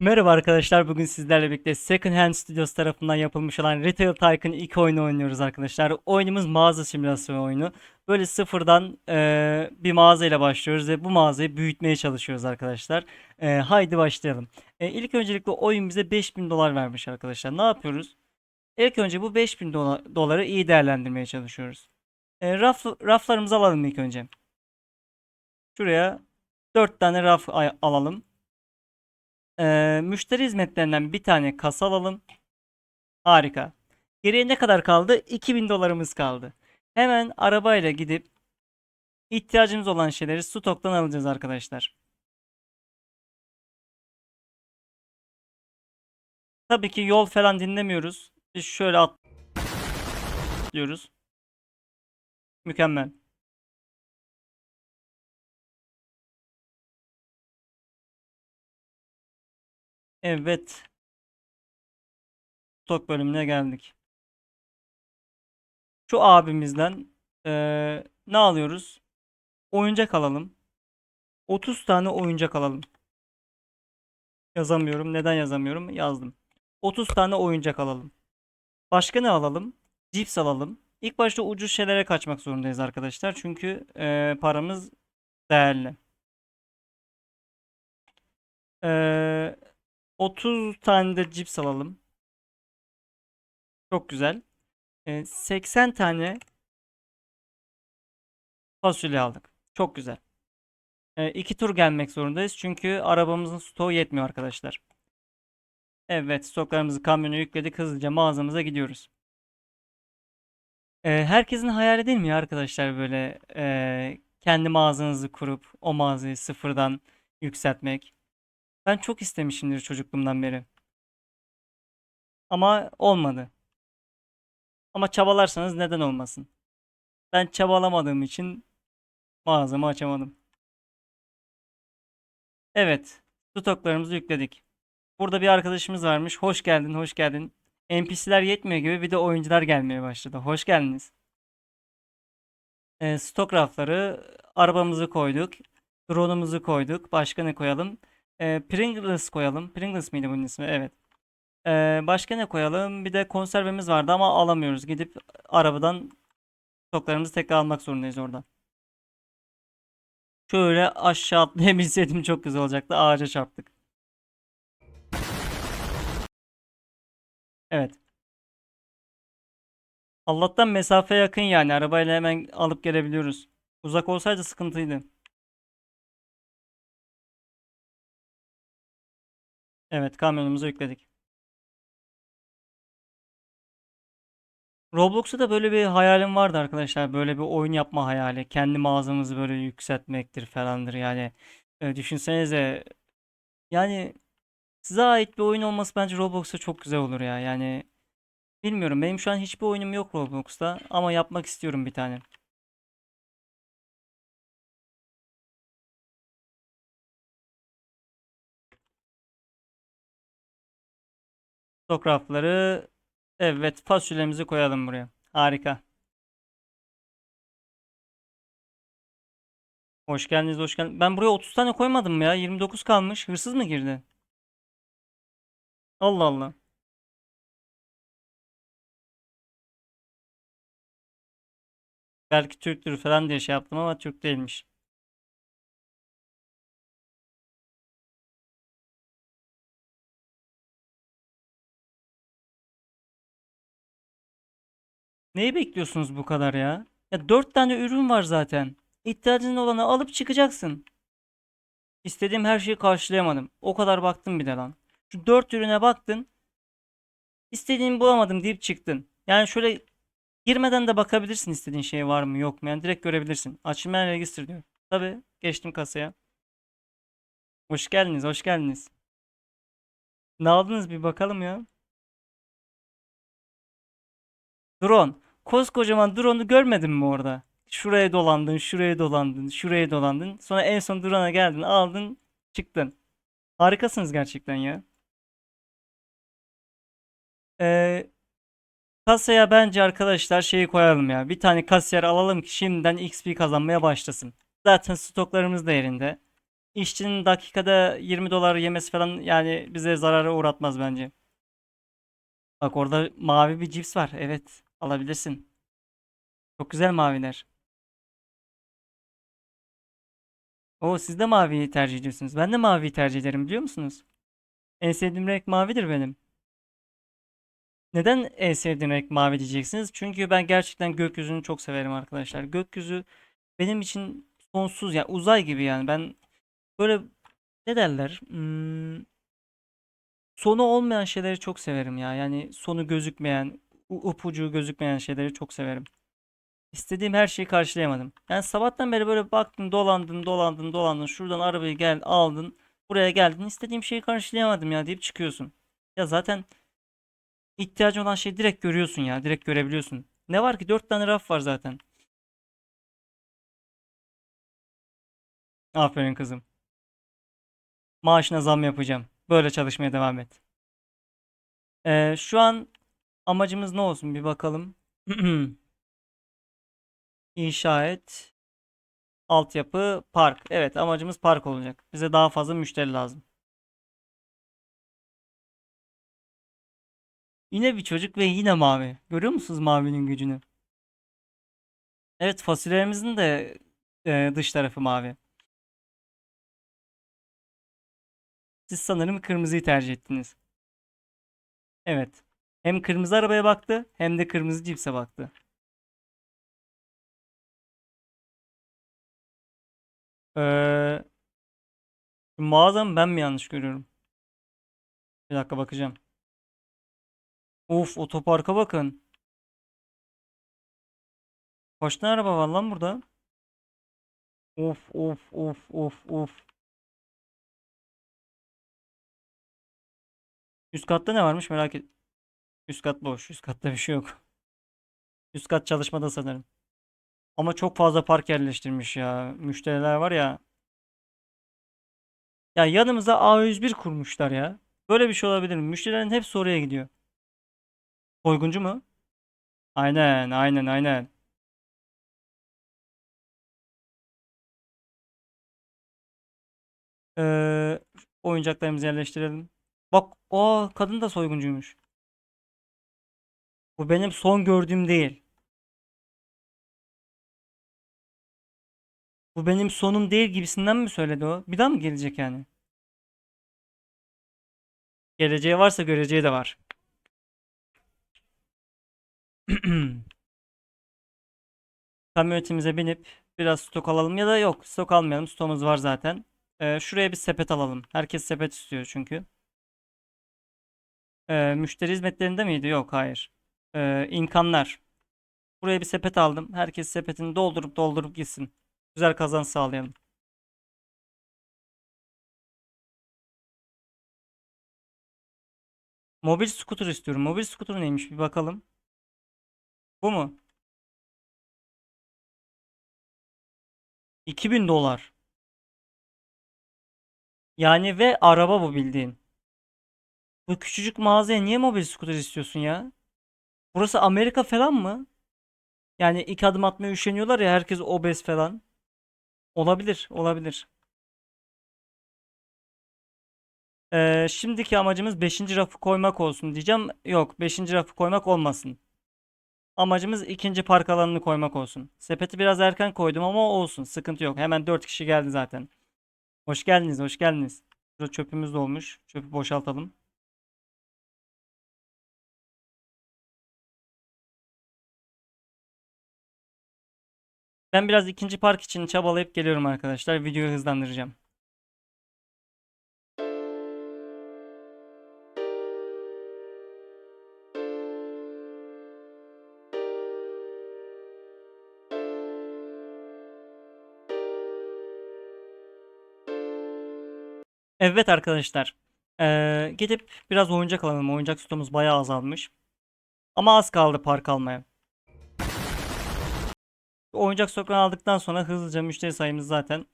Merhaba arkadaşlar. Bugün sizlerle birlikte Second Hand Studios tarafından yapılmış olan Retail Tycoon 2 oyunu oynuyoruz arkadaşlar. Oyunumuz mağaza simülasyonu oyunu. Böyle sıfırdan eee, bir mağazayla başlıyoruz ve bu mağazayı büyütmeye çalışıyoruz arkadaşlar. Eee, haydi başlayalım. Eee ilk öncelikle oyun bize 5000 dolar vermiş arkadaşlar. Ne yapıyoruz? İlk önce bu 5000 dola- doları iyi değerlendirmeye çalışıyoruz. Eee, raf, raflarımızı alalım ilk önce. Şuraya 4 tane raf alalım. Ee, müşteri hizmetlerinden bir tane kasa alalım. Harika. Geriye ne kadar kaldı? 2000 dolarımız kaldı. Hemen arabayla gidip ihtiyacımız olan şeyleri stoktan alacağız arkadaşlar. Tabii ki yol falan dinlemiyoruz. Biz şöyle atlıyoruz. Mükemmel. Evet. Stok bölümüne geldik. Şu abimizden eee, ne alıyoruz? Oyuncak alalım. 30 tane oyuncak alalım. Yazamıyorum. Neden yazamıyorum? Yazdım. 30 tane oyuncak alalım. Başka ne alalım? Cips alalım. İlk başta ucuz şeylere kaçmak zorundayız arkadaşlar. Çünkü eee, paramız değerli. Eee 30 tane de cips alalım. Çok güzel. Eee, 80 tane fasulye aldık. Çok güzel. Eee, iki tur gelmek zorundayız. Çünkü arabamızın stoğu yetmiyor arkadaşlar. Evet, stoklarımızı kamyona yükledik. Hızlıca mağazamıza gidiyoruz. Eee, herkesin hayali değil mi ya arkadaşlar böyle eee, kendi mağazanızı kurup o mağazayı sıfırdan yükseltmek? Ben çok istemişimdir çocukluğumdan beri. Ama olmadı. Ama çabalarsanız neden olmasın? Ben çabalamadığım için mağazamı açamadım. Evet, stoklarımızı yükledik. Burada bir arkadaşımız varmış. Hoş geldin, hoş geldin. NPC'ler yetmiyor gibi bir de oyuncular gelmeye başladı. Hoş geldiniz. Ee, stok rafları, arabamızı koyduk. Drone'umuzu koyduk. Başka ne koyalım? Ee, Pringles koyalım. Pringles miydi bunun ismi? Evet. Ee, başka ne koyalım? Bir de konservemiz vardı ama alamıyoruz. Gidip arabadan stoklarımızı tekrar almak zorundayız oradan. Şöyle aşağı atlayabilseydim çok güzel olacaktı. Ağaca çarptık. Evet. Allah'tan mesafe yakın yani. Arabayla hemen alıp gelebiliyoruz. Uzak olsaydı sıkıntıydı. Evet, kamyonumuzu yükledik. Roblox'ta da böyle bir hayalim vardı arkadaşlar. Böyle bir oyun yapma hayali. Kendi mağazamızı böyle yükseltmektir falandır yani. E, düşünsenize yani size ait bir oyun olması bence Roblox'ta çok güzel olur ya. Yani bilmiyorum benim şu an hiçbir oyunum yok Roblox'ta ama yapmak istiyorum bir tane. Stok rafları evet fasulyemizi koyalım buraya. Harika. Hoş geldiniz, hoş geldiniz. Ben buraya 30 tane koymadım ya? 29 kalmış. Hırsız mı girdi? Allah Allah. Belki Türktür falan diye şey yaptım ama Türk değilmiş. Neyi bekliyorsunuz bu kadar ya? Ya 4 tane ürün var zaten. İhtiyacın olanı alıp çıkacaksın. İstediğim her şeyi karşılayamadım. O kadar baktım bir de lan. Şu 4 ürüne baktın. İstediğimi bulamadım deyip çıktın. Yani şöyle girmeden de bakabilirsin istediğin şey var mı yok mu. Yani direkt görebilirsin. Açılmayan register diyor. Tabii geçtim kasaya. Hoş geldiniz, hoş geldiniz. Ne aldınız bir bakalım ya. Drone. Koskocaman drone'u görmedin mi orada? Şuraya dolandın, şuraya dolandın, şuraya dolandın. Sonra en son drone'a geldin, aldın, çıktın. Harikasınız gerçekten ya. Ee, kasaya bence arkadaşlar şeyi koyalım ya. Bir tane kasiyer alalım ki şimdiden XP kazanmaya başlasın. Zaten stoklarımız da yerinde. işçinin dakikada 20 dolar yemesi falan yani bize zarara uğratmaz bence. Bak orada mavi bir cips var. Evet, alabilirsin. Çok güzel maviler. Oo siz de maviyi tercih ediyorsunuz. Ben de maviyi tercih ederim biliyor musunuz? En sevdiğim renk mavidir benim. Neden en sevdiğim renk mavi diyeceksiniz? Çünkü ben gerçekten gökyüzünü çok severim arkadaşlar. Gökyüzü benim için sonsuz yani uzay gibi yani. Ben böyle ne derler? Hmm, sonu olmayan şeyleri çok severim ya. Yani sonu gözükmeyen, upucu gözükmeyen şeyleri çok severim. İstediğim her şeyi karşılayamadım. Yani sabahtan beri böyle baktın, dolandın, dolandın, dolandın. Şuradan arabayı gel, aldın. Buraya geldin. İstediğim şeyi karşılayamadım ya deyip çıkıyorsun. Ya zaten ihtiyacın olan şeyi direkt görüyorsun ya. Direkt görebiliyorsun. Ne var ki? Dört tane raf var zaten. Aferin kızım. Maaşına zam yapacağım. Böyle çalışmaya devam et. Ee, şu an amacımız ne olsun bir bakalım. İnşa et. Altyapı, park. Evet, amacımız park olacak. Bize daha fazla müşteri lazım. Yine bir çocuk ve yine mavi. Görüyor musunuz mavinin gücünü? Evet, fasulyemizin de e, dış tarafı mavi. Siz sanırım kırmızıyı tercih ettiniz. Evet. Hem kırmızı arabaya baktı, hem de kırmızı cipse baktı. Ee, mağaza mı ben mi yanlış görüyorum? Bir dakika bakacağım. Of otoparka bakın. Kaç tane araba var lan burada? Of of of of of. Üst katta ne varmış merak et. Üst kat boş. Üst katta bir şey yok. Üst kat çalışmada sanırım. Ama çok fazla park yerleştirmiş ya. Müşteriler var ya. Ya yanımıza A101 kurmuşlar ya. Böyle bir şey olabilir mi? Müşterilerin hepsi oraya gidiyor. Soyguncu mu? Aynen, aynen, aynen. Ee, oyuncaklarımızı yerleştirelim. Bak, o kadın da soyguncuymuş. Bu benim son gördüğüm değil. Bu benim sonum değil gibisinden mi söyledi o? Bir daha mı gelecek yani? Geleceği varsa göreceği de var. Kamyonetimize binip biraz stok alalım ya da yok stok almayalım stoğumuz var zaten. Ee, şuraya bir sepet alalım. Herkes sepet istiyor çünkü. Ee, müşteri hizmetlerinde miydi? Yok hayır. Ee, imkanlar. Buraya bir sepet aldım. Herkes sepetini doldurup doldurup gitsin. Güzel kazanç sağlayalım. Mobil scooter istiyorum. Mobil scooter neymiş bir bakalım. Bu mu? 2000 dolar. Yani ve araba bu bildiğin. Bu küçücük mağazaya niye mobil scooter istiyorsun ya? Burası Amerika falan mı? Yani iki adım atmaya üşeniyorlar ya herkes obez falan. Olabilir, olabilir. Ee, şimdiki amacımız 5. rafı koymak olsun diyeceğim. Yok, 5. rafı koymak olmasın. Amacımız ikinci park alanını koymak olsun. Sepeti biraz erken koydum ama olsun. Sıkıntı yok. Hemen 4 kişi geldi zaten. Hoş geldiniz, hoş geldiniz. Burada çöpümüz dolmuş. Çöpü boşaltalım. Ben biraz ikinci park için çabalayıp geliyorum arkadaşlar. Videoyu hızlandıracağım. Evet arkadaşlar. Ee, gidip biraz oyuncak alalım. Oyuncak stoğumuz bayağı azalmış. Ama az kaldı park almaya. Oyuncak stoklarını aldıktan sonra hızlıca müşteri sayımız zaten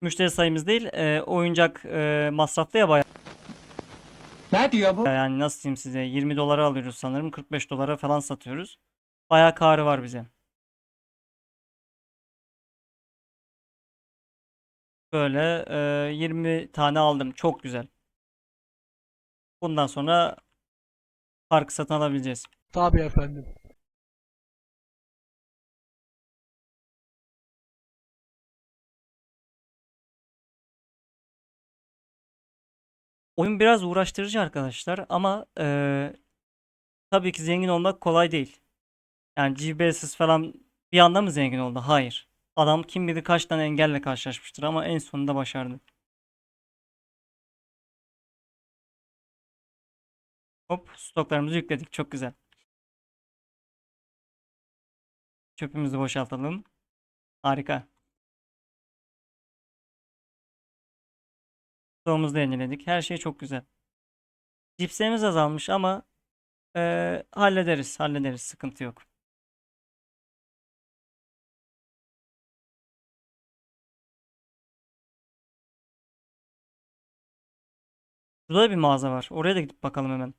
müşteri sayımız değil e, oyuncak e, masraflı ya bayağı Ne diyor bu? yani nasıl diyeyim size 20 dolara alıyoruz sanırım 45 dolara falan satıyoruz. Bayağı karı var bize. Böyle e, 20 tane aldım. Çok güzel. Bundan sonra parkı satın alabileceğiz. Tabii efendim. Oyun biraz uğraştırıcı arkadaşlar ama e, tabii ki zengin olmak kolay değil. Yani GBS'siz falan bir anda mı zengin oldu? Hayır. Adam kim bilir kaç tane engelle karşılaşmıştır ama en sonunda başardı. Hop stoklarımızı yükledik. Çok güzel. Çöpümüzü boşaltalım. Harika. Stoğumuzu da yeniledik. Her şey çok güzel. Cipslerimiz azalmış ama eee, hallederiz. Hallederiz. Sıkıntı yok. Burada da bir mağaza var. Oraya da gidip bakalım hemen.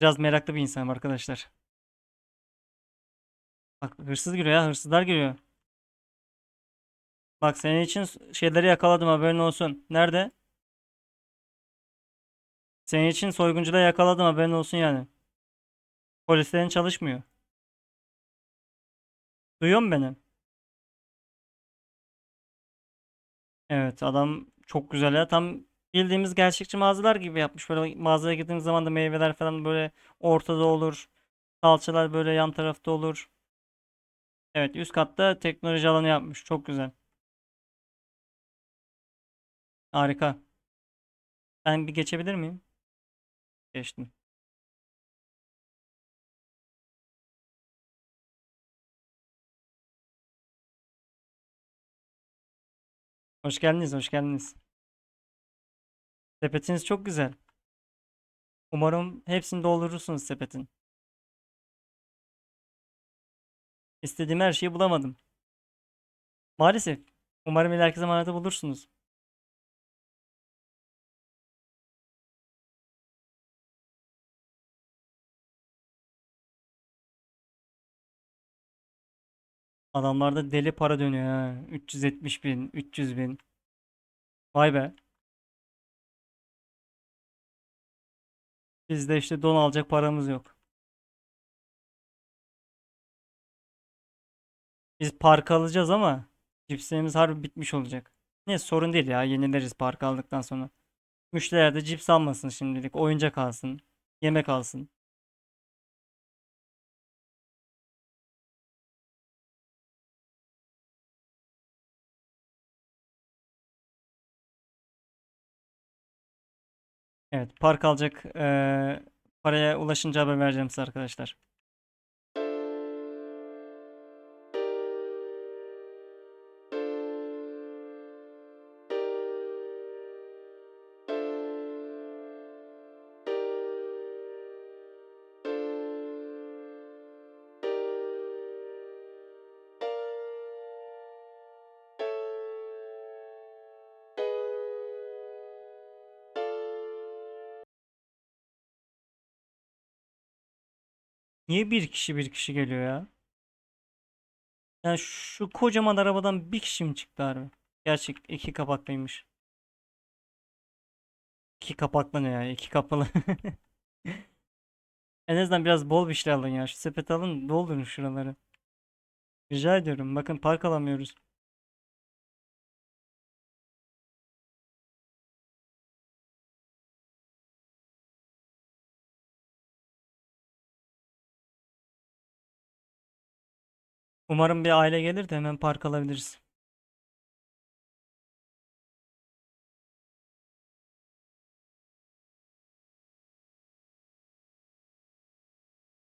Biraz meraklı bir insanım arkadaşlar. Bak hırsız giriyor ya. Hırsızlar giriyor. Bak senin için şeyleri yakaladım haberin olsun. Nerede? Senin için soyguncuda yakaladım haberin olsun yani. Polislerin çalışmıyor. Duyuyor musun beni? Evet adam çok güzel ya. Tam bildiğimiz gerçekçi mağazalar gibi yapmış. Böyle mağazaya girdiğimiz zaman da meyveler falan böyle ortada olur. Salçalar böyle yan tarafta olur. Evet üst katta teknoloji alanı yapmış. Çok güzel. Harika. Ben bir geçebilir miyim? Geçtim. Hoş geldiniz, hoş geldiniz. Sepetiniz çok güzel. Umarım hepsini doldurursunuz sepetin. İstediğim her şeyi bulamadım. Maalesef. Umarım ileriki zamanlarda bulursunuz. Adamlarda deli para dönüyor ha. 370 bin, 300 bin. Vay be. Bizde işte don alacak paramız yok. Biz park alacağız ama cipslerimiz harbi bitmiş olacak. Ne sorun değil ya yenileriz park aldıktan sonra. Müşteriler de cips almasın şimdilik. Oyuncak alsın. Yemek alsın. Evet park alacak eee, paraya ulaşınca haber vereceğim size arkadaşlar. Niye bir kişi bir kişi geliyor ya? Yani şu kocaman arabadan bir kişi mi çıktı harbi? Gerçek iki kapaklıymış. İki kapaklı ne ya? İki kapılı. En azından biraz bol bir şey alın ya. Şu sepeti alın doldurun şuraları. Rica ediyorum. Bakın park alamıyoruz. Umarım bir aile gelir de hemen park alabiliriz.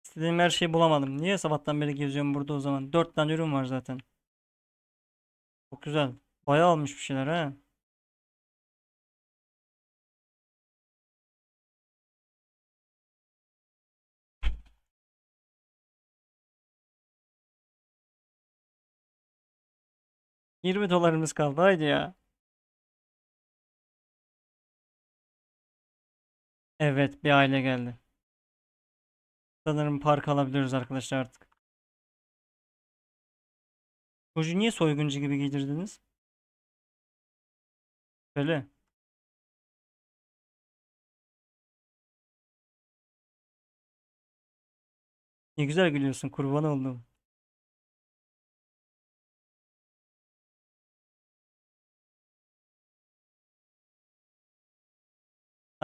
İstediğim her şeyi bulamadım. Niye sabahtan beri geziyorum burada o zaman? 4 tane ürün var zaten. Çok güzel. Bayağı almış bir şeyler ha. Yirmi dolarımız kaldı. Haydi ya. Evet bir aile geldi. Sanırım park alabiliyoruz arkadaşlar artık. Çocuğu niye soyguncu gibi giydirdiniz? Söyle. Ne güzel gülüyorsun kurban oldum.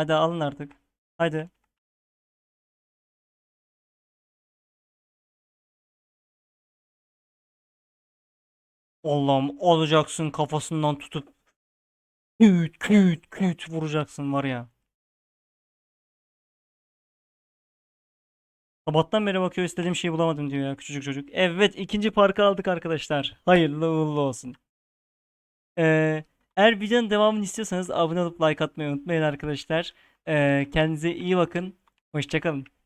Hadi alın artık. Hadi. Allah'ım alacaksın kafasından tutup küt küt küt vuracaksın var ya. Sabahtan beri bakıyor istediğim şeyi bulamadım diyor ya küçücük çocuk. Evet ikinci parkı aldık arkadaşlar. Hayırlı uğurlu olsun. Ee, eğer videonun devamını istiyorsanız abone olup like atmayı unutmayın arkadaşlar. Ee, kendinize iyi bakın. Hoşçakalın.